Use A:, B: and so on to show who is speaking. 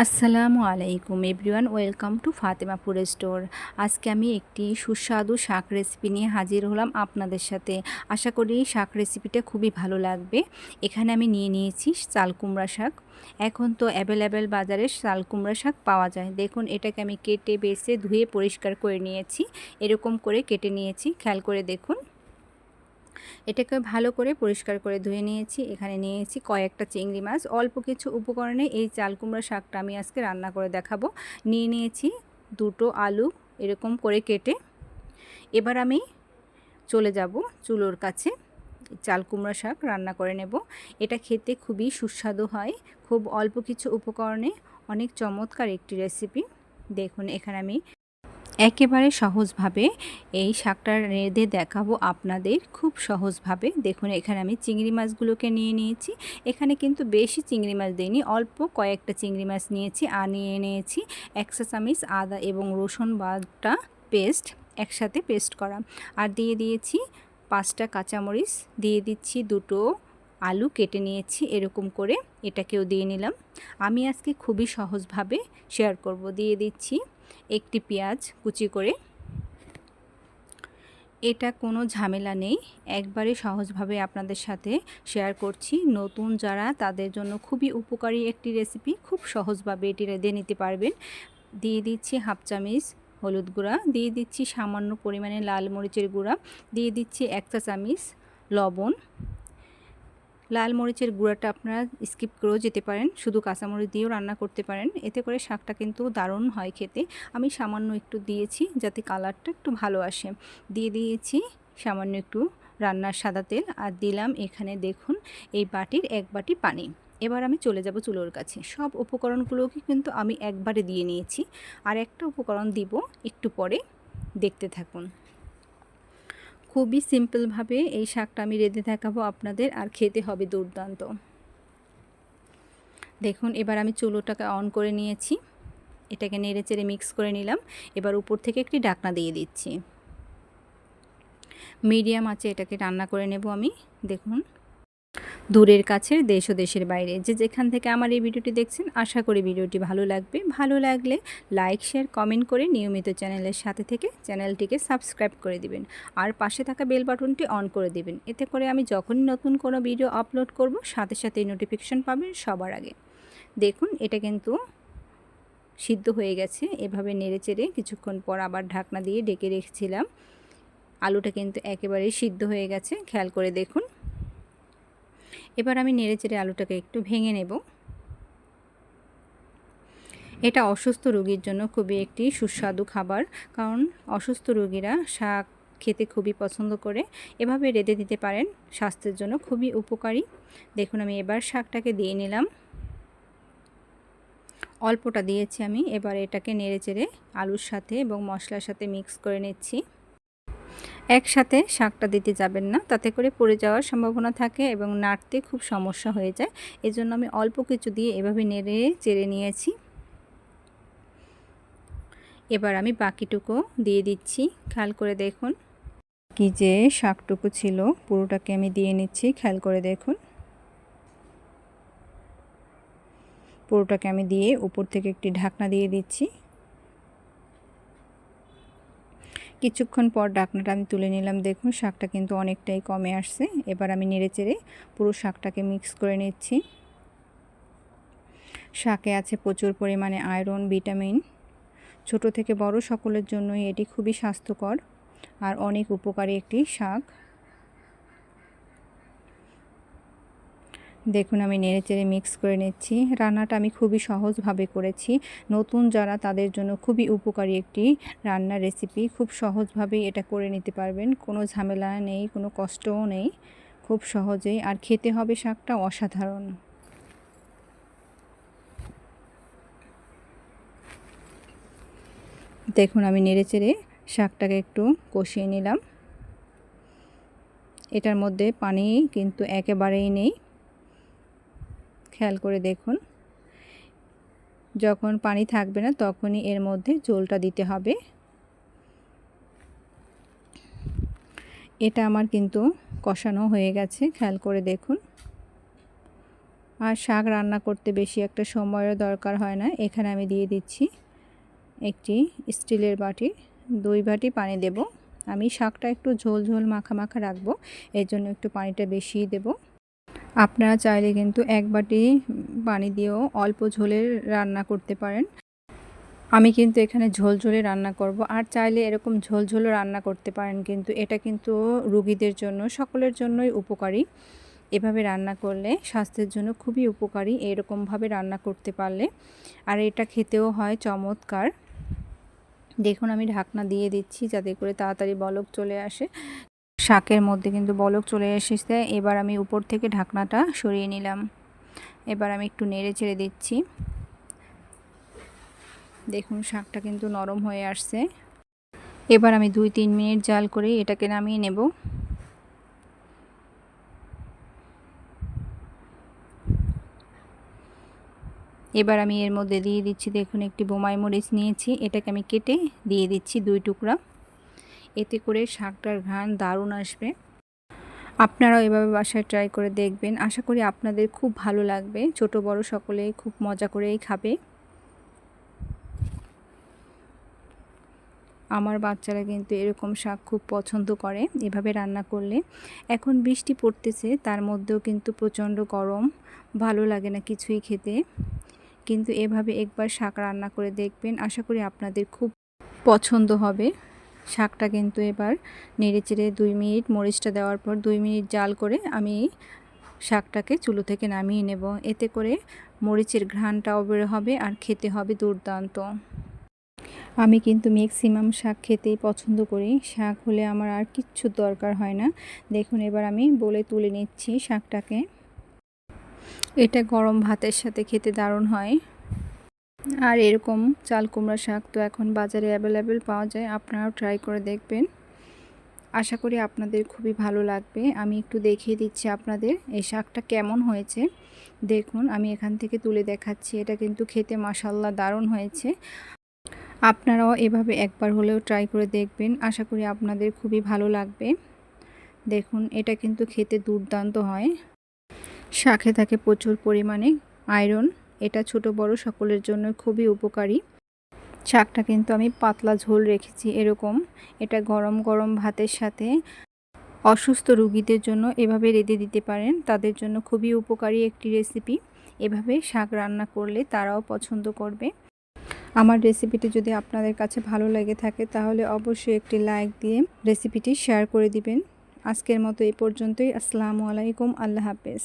A: আসসালামু আলাইকুম everyone, welcome to Fatemapur store. আজকে আমি একটি সুস্বাদু শাক রেসিপি নিয়ে হাজির হলাম আপনাদের সাথে। আশা করি শাক রেসিপিটা খুবই ভালো লাগবে। এখানে আমি নিয়ে নিয়েছি চাল কুমড়া শাক। এখন তো অ্যাভেলেবেল বাজারে চাল কুমড়া শাক পাওয়া যায়। দেখুন, এটাকে আমি কেটে, বেছে, ধুয়ে পরিষ্কার করে নিয়েছি। এরকম করে কেটে নিয়েছি। খেয়াল করে দেখুন। এটাকে ভালো করে পরিষ্কার করে ধুয়ে নিয়েছি। এখানে নিয়েছি কয়েকটা চিংড়ি মাছ। অল্প কিছু উপকরণে এই চাল কুমড়া শাকটা আমি আজকে রান্না করে দেখাবো। নিয়ে নিয়েছি দুটো আলু এরকম করে কেটে। এবার আমি চলে যাব চুলোর কাছে। চাল কুমড়া শাক রান্না করে নেব। এটা খেতে খুবই সুস্বাদু হয়। খুব অল্প কিছু উপকরণে অনেক চমৎকার একটি রেসিপি। দেখুন, এখানে আমি একেবারে সহজভাবে এই শাকটা রেঁধে দেখাবো আপনাদের খুব সহজভাবে। দেখুন, এখানে আমি চিংড়ি মাছগুলোকে নিয়ে নিয়েছি। এখানে কিন্তু বেশি চিংড়ি মাছ দিইনি, অল্প কয়েকটা চিংড়ি মাছ নিয়েছি আর নিয়ে নিয়েছি একশো চামিচ আদা এবং রসুন বাটা পেস্ট, একসাথে পেস্ট করা। আর দিয়ে দিয়েছি পাঁচটা কাঁচামরিচ, দিয়ে দিচ্ছি দুটো আলু কেটে নিয়েছি, এরকম করে এটাকেও দিয়ে নিলাম। আমি আজকে খুবই সহজভাবে শেয়ার করব। দিয়ে দিচ্ছি একটি পেঁয়াজ কুচি করে। এটা কোনো ঝামেলা নেই। একবারে সহজভাবে আপনাদের সাথে শেয়ার করছি। নতুন যারা, তাদের জন্য খুবই উপকারী একটি রেসিপি খুব সহজভাবে এটি রেঁধে নিতে পারবেন। দিয়ে দিচ্ছি হাফ চামিচ হলুদ গুঁড়া। দিয়ে দিচ্ছি সামান্য পরিমাণে লাল মরিচের গুঁড়া। দিয়ে দিচ্ছি এক চা চামিচ লবণ। লাল মরিচের গুঁড়াটা আপনারা স্কিপ করেও যেতে পারেন। শুধু কাঁচামরিচ দিয়েও রান্না করতে পারেন। এতে করে শাকটা কিন্তু দারুণ হয় খেতে। আমি সামান্য একটু দিয়েছি যাতে কালারটা একটু ভালো আসে। দিয়ে দিয়েছি সামান্য একটু রান্নার সাদা তেল আর দিলাম এখানে দেখুন এই বাটির এক বাটি পানি। এবার আমি চলে যাব চুলোর কাছে। সব উপকরণগুলোকে কিন্তু আমি একবারে দিয়ে নিয়েছি। আর একটা উপকরণ দিব একটু পরে। দেখতে থাকুন। খুবই সিম্পলভাবে এই শাকটা আমি রেঁধে দেখাবো আপনাদের আর খেতে হবে দুর্দান্ত। দেখুন, এবার আমি চুলোটাকে অন করে নিয়েছি। এটাকে নেড়ে চেড়ে মিক্স করে নিলাম। এবার উপর থেকে একটি ডাকনা দিয়ে দিচ্ছি। মিডিয়াম আছে এটাকে রান্না করে নেব আমি। দেখুন দূরের কাছের দেশ ও দেশের বাইরে। যে যেখান থেকে আমার এই ভিডিওটি দেখছেন, আশা করি ভিডিওটি ভালো লাগবে। ভালো লাগলে লাইক, শেয়ার, কমেন্ট করে নিয়মিত চ্যানেলের সাথে থেকে চ্যানেলটিকে সাবস্ক্রাইব করে দিবেন। আর পাশে থাকা বেল বাটনটি অন করে দিবেন। এতে করে আমি যখনই নতুন কোনো ভিডিও আপলোড করব, সাথে সাথে নোটিফিকেশান পাবেন সবার আগে। দেখুন, এটা কিন্তু সিদ্ধ হয়ে গেছে। এভাবে নেড়ে চেড়ে কিছুক্ষণ পর আবার ঢাকনা দিয়ে ডেকে রেখেছিলাম। আলুটা কিন্তু একেবারেই সিদ্ধ হয়ে গেছে। খেয়াল করে দেখুন। এবার আমি নেড়ে চেড়ে আলুটাকে একটু ভেঙে নেব। এটা অসুস্থ রোগীর জন্য খুবই একটি সুস্বাদু খাবার, কারণ অসুস্থ রোগীরা শাক খেতে খুবই পছন্দ করে। এভাবে রেঁধে দিতে পারেন, স্বাস্থ্যের জন্য খুবই উপকারী। দেখুন, আমি এবার শাকটাকে দিয়ে নিলাম। অল্পটা দিয়েছি আমি, এবার এটাকে নেড়ে চেড়ে আলুর সাথে এবং মশলার সাথে মিক্স করে নিচ্ছি। একসাথে শাকটা দিতে যাবেন না, তাতে করে পড়ে যাওয়ার সম্ভাবনা থাকে এবং নাড়তে খুব সমস্যা হয়ে যায়। এজন্য আমি অল্প কিছু দিয়ে এভাবে নেড়ে চেড়ে নিয়েছি। এবার আমি বাকিটুকু দিয়ে দিচ্ছি। খেয়াল করে দেখুন। কি যে শাকটুকু ছিল, পুরোটাকে আমি দিয়ে নিচ্ছি, খেয়াল করে দেখুন। পুরোটাকে আমি দিয়ে উপর থেকে একটি ঢাকনা দিয়ে দিচ্ছি। কিছুক্ষণ পর ডাকনাটা আমি তুলে নিলাম। দেখুন, শাকটা কিন্তু অনেকটাই কমে আসছে। এবার আমি নেড়েচেড়ে পুরো শাকটাকে মিক্স করে নিচ্ছি। শাকে আছে প্রচুর পরিমাণে আয়রন, ভিটামিন। ছোট থেকে বড় সকলের জন্যই এটি খুবই স্বাস্থ্যকর আর অনেক উপকারী একটি শাক। দেখুন, আমি নেড়ে চেড়ে মিক্স করে নিচ্ছি। রান্নাটা আমি খুবই সহজভাবে করেছি। নতুন যারা তাদের জন্য খুবই উপকারী একটি রান্নার রেসিপি খুব সহজভাবেই এটা করে নিতে পারবেন। কোনো ঝামেলা নেই, কোনো কষ্টও নেই। খুব সহজেই। আর খেতে হবে শাকটা অসাধারণ। দেখুন, আমি নেড়ে চেড়ে শাকটাকে একটু কষিয়ে নিলাম। এটার মধ্যে পানি কিন্তু একেবারেই নেই। খেয়াল করে দেখুন। যখন পানি থাকবে না তখনই এর মধ্যে জলটা দিতে হবে। এটা আমার কিন্তু কষানো হয়ে গেছে, খেয়াল করে দেখুন। আর শাক রান্না করতে বেশি একটা সময়ের দরকার হয় না। এখানে আমি দিয়ে দিচ্ছি একটি স্টিলের বাটি, দুই বাটি পানি দেব। আমি শাকটা একটু ঝোল ঝোল মাখা মাখা রাখব, এর জন্য একটু পানিটা বেশিই দেব। আপনারা চাইলে কিন্তু এক বাটি পানি দিয়েও অল্প ঝোলে রান্না করতে পারেন। আমি কিন্তু এখানে ঝোল ঝোলে রান্না করব। আর চাইলে এরকম ঝোল ঝোলও রান্না করতে পারেন কিন্তু এটা কিন্তু রুগীদের জন্য, সকলের জন্যই উপকারী। এভাবে রান্না করলে স্বাস্থ্যের জন্য খুবই উপকারী এরকমভাবে রান্না করতে পারলে। আর এটা খেতেও হয় চমৎকার। দেখুন আমি ঢাকনা দিয়ে দিচ্ছি যাতে করে তাড়াতাড়ি বলক চলে আসে। শাকের মধ্যে কিন্তু বলক চলে এসেছে। এবার আমি উপর থেকে ঢাকনাটা সরিয়ে নিলাম। এবার আমি একটু নেড়ে ছেড়ে দিচ্ছি। দেখুন, শাকটা কিন্তু নরম হয়ে আসছে। এবার আমি দুই তিন মিনিট জাল করে এটাকে নামিয়ে নেব। এবার আমি এর মধ্যে দিয়ে দিচ্ছি, দেখুন, একটি বোমাই মরিচ নিয়েছি। এটাকে আমি কেটে দিয়ে দিচ্ছি দুই টুকরা। এতে করে শাকটার ঘ্রাণ দারুণ আসবে। আপনারাও এভাবে বাসায় ট্রাই করে দেখবেন। আশা করি আপনাদের খুব ভালো লাগবে। ছোট, বড় সকলে খুব মজা করেই খাবে। আমার বাচ্চারা কিন্তু এরকম শাক খুব পছন্দ করে এভাবে রান্না করলে। এখন বৃষ্টি পড়তেছে, তার মধ্যেও কিন্তু প্রচণ্ড গরম। ভালো লাগে না কিছুই খেতে। কিন্তু এভাবে একবার শাক রান্না করে দেখবেন, আশা করি আপনাদের খুব পছন্দ হবে। শাকটা কিন্তু এবার নেড়ে চেড়ে দুই মিনিট মরিচটা দেওয়ার পর দুই মিনিট জাল করে আমি শাকটাকে চুলো থেকে নামিয়ে নেব। এতে করে মরিচের ঘ্রাণটাও বের হবে আর খেতে হবে দুর্দান্ত। আমি কিন্তু ম্যাক্সিমাম শাক খেতেই পছন্দ করি। শাক হলে আমার আর কিচ্ছু দরকার হয় না। দেখুন, এবার আমি বলে তুলে নিচ্ছি শাকটাকে। এটা গরম ভাতের সাথে খেতে দারুণ হয়। আর এরকম চাল কুমড়া শাক তো এখন বাজারে অ্যাভেলেবেল পাওয়া যায়, আপনারাও ট্রাই করে দেখবেন। আশা করি আপনাদের খুবই ভালো লাগবে। আমি একটু দেখিয়ে দিচ্ছি আপনাদের এই শাকটা কেমন হয়েছে। দেখুন, আমি এখান থেকে তুলে দেখাচ্ছি, এটা কিন্তু খেতে মাসাল্লা দারুণ হয়েছে। আপনারাও এভাবে একবার হলেও ট্রাই করে দেখবেন, আশা করি আপনাদের খুবই ভালো লাগবে। দেখুন, এটা কিন্তু খেতে দুর্দান্ত হয়। শাকে থাকে প্রচুর পরিমাণে আয়রন এটা ছোট বড় সকলের জন্য খুবই উপকারী। শাকটা কিন্তু আমি পাতলা ঝোল রেখেছি এরকম। এটা গরম গরম ভাতের সাথে অসুস্থ রুগীদের জন্য এভাবে রেঁধে দিতে পারেন, তাদের জন্য খুবই উপকারী একটি রেসিপি। এভাবে শাক রান্না করলে তারাও পছন্দ করবে। আমার রেসিপিটি যদি আপনাদের কাছে ভালো লেগে থাকে, তাহলে অবশ্যই একটি লাইক দিয়ে রেসিপিটি শেয়ার করে দিবেন। আজকের মতো এই পর্যন্তই। আসসালামু আলাইকুম। আল্লাহ হাফেজ।